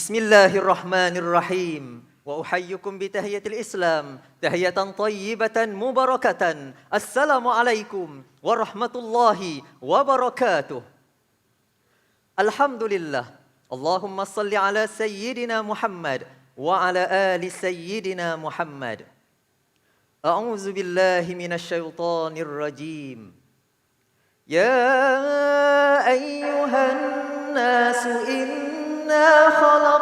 بسم الله الرحمن الرحيم وأحييكم بتحية الإسلام تحية طيبة مباركة السلام عليكم ورحمة الله وبركاته الحمد لله اللهم صل على سيدنا محمد وعلى آل سيدنا محمد أعوذ بالله من الشيطان الرجيم يا أيها الناس إنا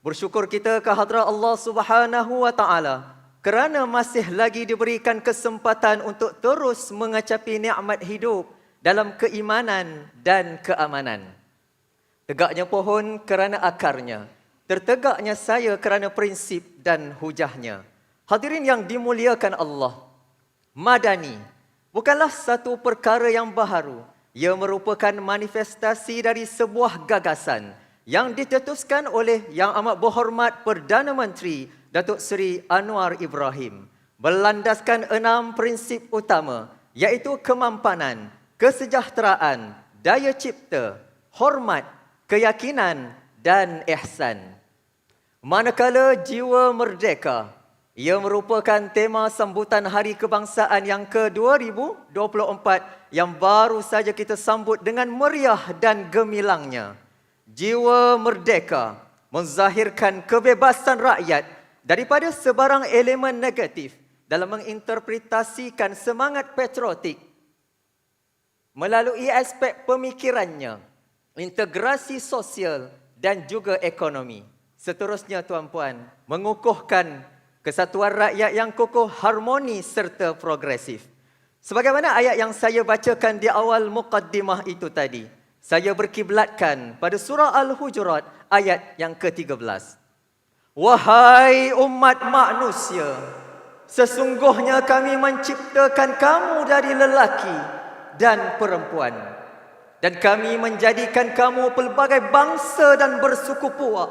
bersyukur kita ke hadrat Allah Subhanahu wa taala kerana masih lagi diberikan kesempatan untuk terus mengacapi nikmat hidup dalam keimanan dan keamanan. Tegaknya pohon kerana akarnya, tertegaknya saya kerana prinsip dan hujahnya. Hadirin yang dimuliakan Allah, madani bukanlah satu perkara yang baharu. Ia merupakan manifestasi dari sebuah gagasan yang ditetuskan oleh Yang Amat Berhormat Perdana Menteri Datuk Seri Anwar Ibrahim berlandaskan enam prinsip utama iaitu kemampanan, kesejahteraan, daya cipta, hormat, keyakinan dan ihsan. Manakala jiwa merdeka, ia merupakan tema sambutan Hari Kebangsaan yang ke-2024 yang baru saja kita sambut dengan meriah dan gemilangnya. Jiwa merdeka menzahirkan kebebasan rakyat daripada sebarang elemen negatif dalam menginterpretasikan semangat patriotik melalui aspek pemikirannya, integrasi sosial dan juga ekonomi. Seterusnya tuan-puan, mengukuhkan kesatuan rakyat yang kokoh, harmoni serta progresif. Sebagaimana ayat yang saya bacakan di awal mukaddimah itu tadi, saya berkiblatkan pada surah Al-Hujurat ayat yang ke-13. Wahai umat manusia, sesungguhnya kami menciptakan kamu dari lelaki dan perempuan. Dan kami menjadikan kamu pelbagai bangsa dan bersuku puak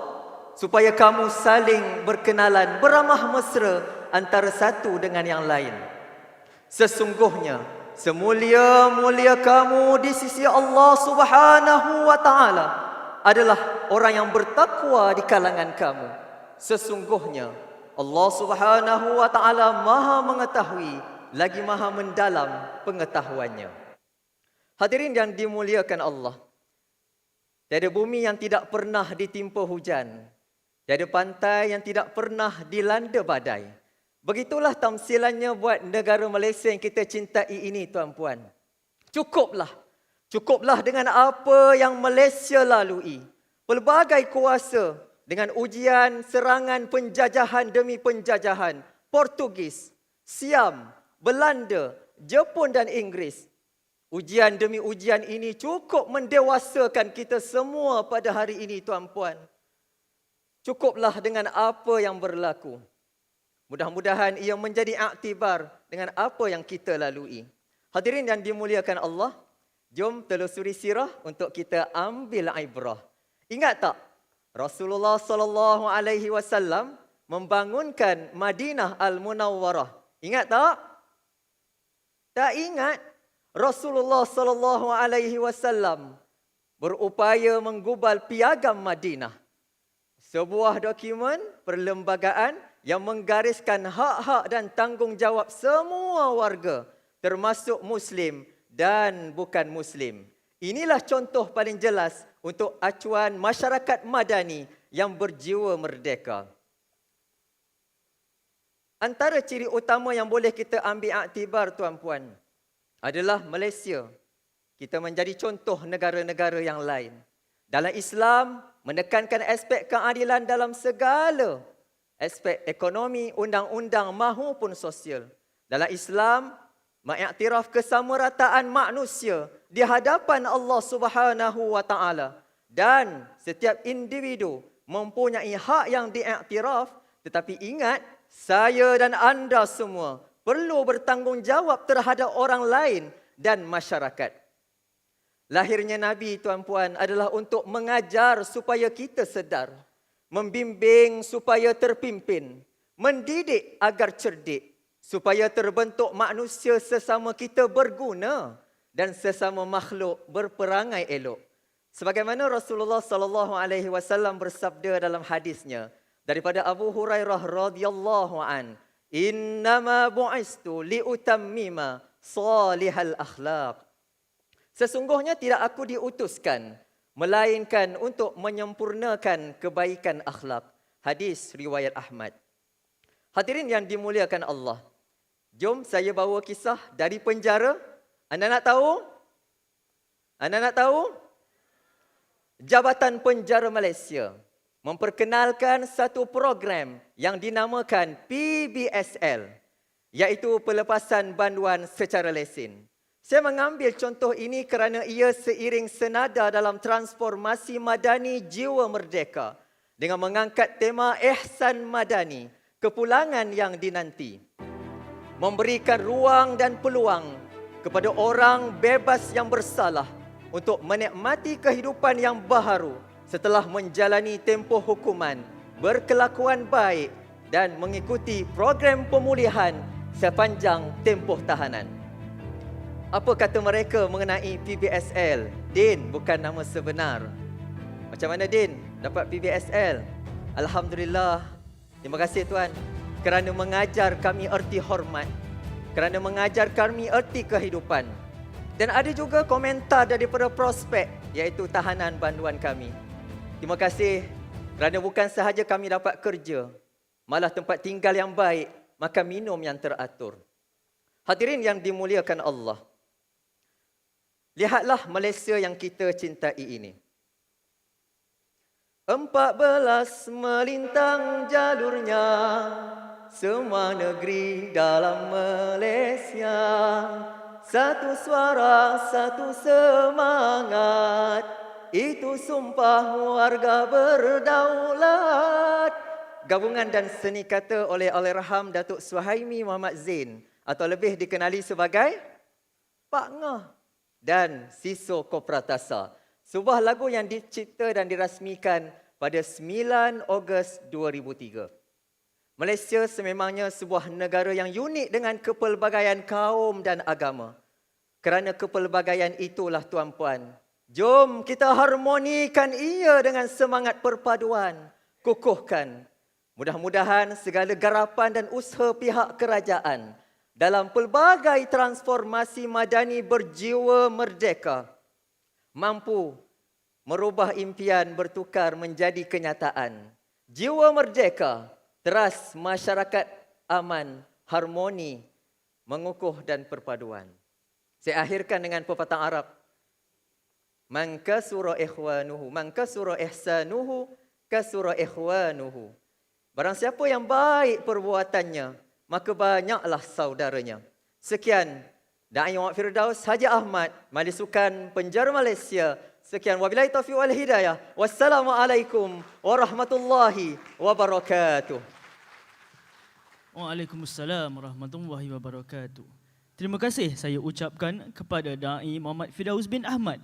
supaya kamu saling berkenalan beramah mesra antara satu dengan yang lain. Sesungguhnya Semulia-mulia kamu di sisi Allah Subhanahu wa taala adalah orang yang bertakwa di kalangan kamu. Sesungguhnya Allah Subhanahu wa taala Maha mengetahui lagi Maha mendalam pengetahuannya. Hadirin yang dimuliakan Allah. Tiada bumi yang tidak pernah ditimpa hujan. Tiada pantai yang tidak pernah dilanda badai. Begitulah tamsilannya buat negara Malaysia yang kita cintai ini tuan-puan. Cukuplah. Cukuplah dengan apa yang Malaysia lalui. Pelbagai kuasa dengan ujian, serangan, penjajahan demi penjajahan. Portugis, Siam, Belanda, Jepun dan Inggeris. Ujian demi ujian ini cukup mendewasakan kita semua pada hari ini tuan-puan. Cukuplah dengan apa yang berlaku. Mudah-mudahan ia menjadi aktibar dengan apa yang kita lalui. Hadirin yang dimuliakan Allah, jom telusuri sirah untuk kita ambil ibrah. Ingat tak? Rasulullah sallallahu alaihi wasallam membangunkan Madinah Al-Munawwarah. Ingat tak? Tak ingat? Rasulullah sallallahu alaihi wasallam berupaya menggubal piagam Madinah. Sebuah dokumen perlembagaan yang menggariskan hak-hak dan tanggungjawab semua warga termasuk muslim dan bukan muslim. Inilah contoh paling jelas untuk acuan masyarakat madani yang berjiwa merdeka. Antara ciri utama yang boleh kita ambil aktibar tuan-puan adalah Malaysia. Kita menjadi contoh negara-negara yang lain. Dalam Islam, menekankan aspek keadilan dalam segala aspek ekonomi, undang-undang mahupun sosial. Dalam Islam, mengiktiraf kesamarataan manusia di hadapan Allah Subhanahu wa taala dan setiap individu mempunyai hak yang diiktiraf tetapi ingat saya dan anda semua perlu bertanggungjawab terhadap orang lain dan masyarakat. Lahirnya Nabi tuan-puan adalah untuk mengajar supaya kita sedar, membimbing supaya terpimpin, mendidik agar cerdik, supaya terbentuk manusia sesama kita berguna dan sesama makhluk berperangai elok. Sebagaimana Rasulullah sallallahu alaihi wasallam bersabda dalam hadisnya daripada Abu Hurairah radhiyallahu an, "Innama bu'istu liutammima salihal akhlaq." Sesungguhnya tidak aku diutuskan melainkan untuk menyempurnakan kebaikan akhlak. Hadis riwayat Ahmad. Hadirin yang dimuliakan Allah. Jom saya bawa kisah dari penjara. Anda nak tahu? Anda nak tahu? Jabatan Penjara Malaysia memperkenalkan satu program yang dinamakan PBSL iaitu pelepasan banduan secara lesen. Saya mengambil contoh ini kerana ia seiring senada dalam transformasi madani jiwa merdeka dengan mengangkat tema ihsan madani, kepulangan yang dinanti. Memberikan ruang dan peluang kepada orang bebas yang bersalah untuk menikmati kehidupan yang baharu setelah menjalani tempoh hukuman, berkelakuan baik dan mengikuti program pemulihan sepanjang tempoh tahanan. Apa kata mereka mengenai PBSL? Din bukan nama sebenar. Macam mana Din dapat PBSL? Alhamdulillah. Terima kasih Tuan kerana mengajar kami erti hormat. Kerana mengajar kami erti kehidupan. Dan ada juga komentar daripada prospek iaitu tahanan banduan kami. Terima kasih kerana bukan sahaja kami dapat kerja, malah tempat tinggal yang baik, makan minum yang teratur. Hadirin yang dimuliakan Allah. Lihatlah Malaysia yang kita cintai ini. Empat belas melintang jalurnya, semua negeri dalam Malaysia. Satu suara, satu semangat, itu sumpah warga berdaulat. Gabungan dan seni kata oleh Allahyarham Datuk Suhaimi Muhammad Zain atau lebih dikenali sebagai Pak Ngah dan Siso Kopratasa. Sebuah lagu yang dicipta dan dirasmikan pada 9 Ogos 2003. Malaysia sememangnya sebuah negara yang unik dengan kepelbagaian kaum dan agama. Kerana kepelbagaian itulah tuan-puan. Jom kita harmonikan ia dengan semangat perpaduan. Kukuhkan. Mudah-mudahan segala garapan dan usaha pihak kerajaan dalam pelbagai transformasi madani berjiwa merdeka mampu merubah impian bertukar menjadi kenyataan. Jiwa merdeka, teras masyarakat aman, harmoni, mengukuh dan perpaduan. Saya akhirkan dengan pepatah Arab. Man kasura ikhwanuhu, man kasura ihsanuhu, kasura ikhwanuhu. Barang siapa yang baik perbuatannya, maka banyaklah saudaranya. Sekian Da'i Muhammad Firdaus Haji Ahmad Majlis Sukan Penjara Malaysia. Sekian wabillahi taufiq wal hidayah. Wassalamualaikum warahmatullahi wabarakatuh. Waalaikumsalam warahmatullahi wabarakatuh. Terima kasih saya ucapkan kepada Dai Muhammad Firdaus bin Ahmad